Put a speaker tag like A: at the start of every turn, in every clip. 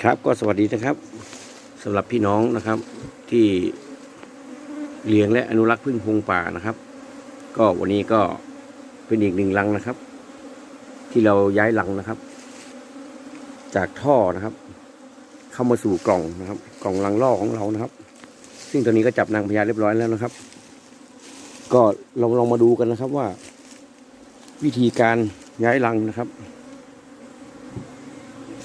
A: ครับก็สวัสดีนะครับสำหรับพี่น้องนะครับที่เลี้ยงและอนุรักษ์พึ่งพงป่านะครับ ก็วันนี้ก็เป็นอีกหนึ่งรังนะครับ ที่เราย้ายรังนะครับ จากท่อนะครับ เข้ามาสู่กล่องนะครับ กล่องรังล่อของเรานะครับ ซึ่งตอนนี้ก็จับนางพญาเรียบร้อยแล้วนะครับ ก็ลองลองมาดูกันนะครับว่า วิธีการย้ายรังนะครับ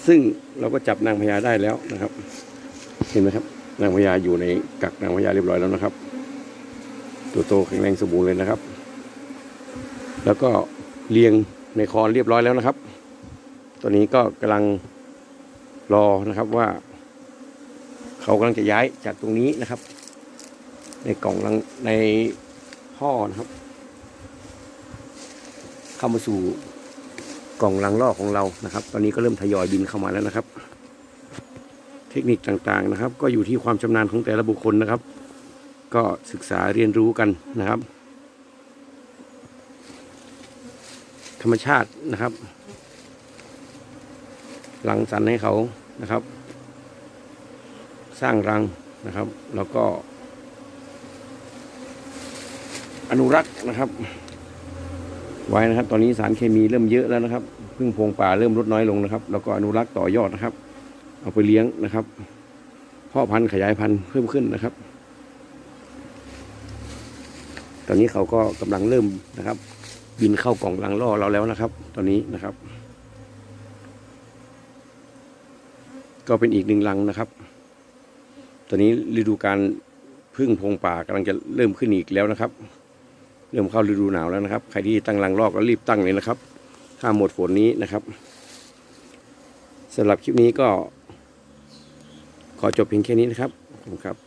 A: ซึ่งเราก็จับนางพญาได้แล้วนะครับ เห็นไหมครับ นางพญาอยู่ในกักนางพญาเรียบร้อยแล้วนะครับ ตัวโตแข็งแรงสมบูรณ์เลยนะครับ แล้วก็เรียงในคอนเรียบร้อยแล้วนะครับตอนนี้ก็กำลังรอนะครับว่า เขากำลังจะย้ายจากตรงนี้นะครับ ในกล่องลังในท่อนะครับ เข้ามาสู่ กล่องลังล่อของเรานะครับ ตอนนี้ก็เริ่มทยอยบินเข้ามาแล้วนะครับ เทคนิคต่างๆนะครับ ก็อยู่ที่ความชำนาญของแต่ละบุคคลนะครับ ก็ศึกษาเรียนรู้กันนะครับ ธรรมชาตินะครับรังสรรค์ให้เขานะครับ สร้างรังนะครับ แล้วก็ อนุรักษ์นะครับ ไว้นะครับ ตอนนี้สารเคมีเริ่มเยอะแล้วนะครับพึ่งพงป่าเริ่มลดน้อยลงนะครับ แล้วก็อนุรักษ์ต่อยอดนะครับ เอาไปเลี้ยงนะครับพ่อพันธุ์ขยายพันธุ์เพิ่มขึ้นนะครับ ตอนนี้เขาก็กำลังเริ่มนะครับ บินเข้ากล่องลังล่อเราแล้วนะครับ ตอนนี้นะครับ ก็เป็นอีกหนึ่งลังนะครับ ตอนนี้ฤดูการพึ่งพงป่ากำลังจะเริ่มขึ้นอีกแล้วนะครับ เริ่มเข้าฤดูหนาวแล้วนะครับ ใครที่ตั้งรังรอกก็รีบตั้งเลยนะครับ ถ้าหมดฝนนี้นะครับสำหรับคลิปนี้ก็ ขอจบเพียงแค่นี้นะครับขอบคุณครับ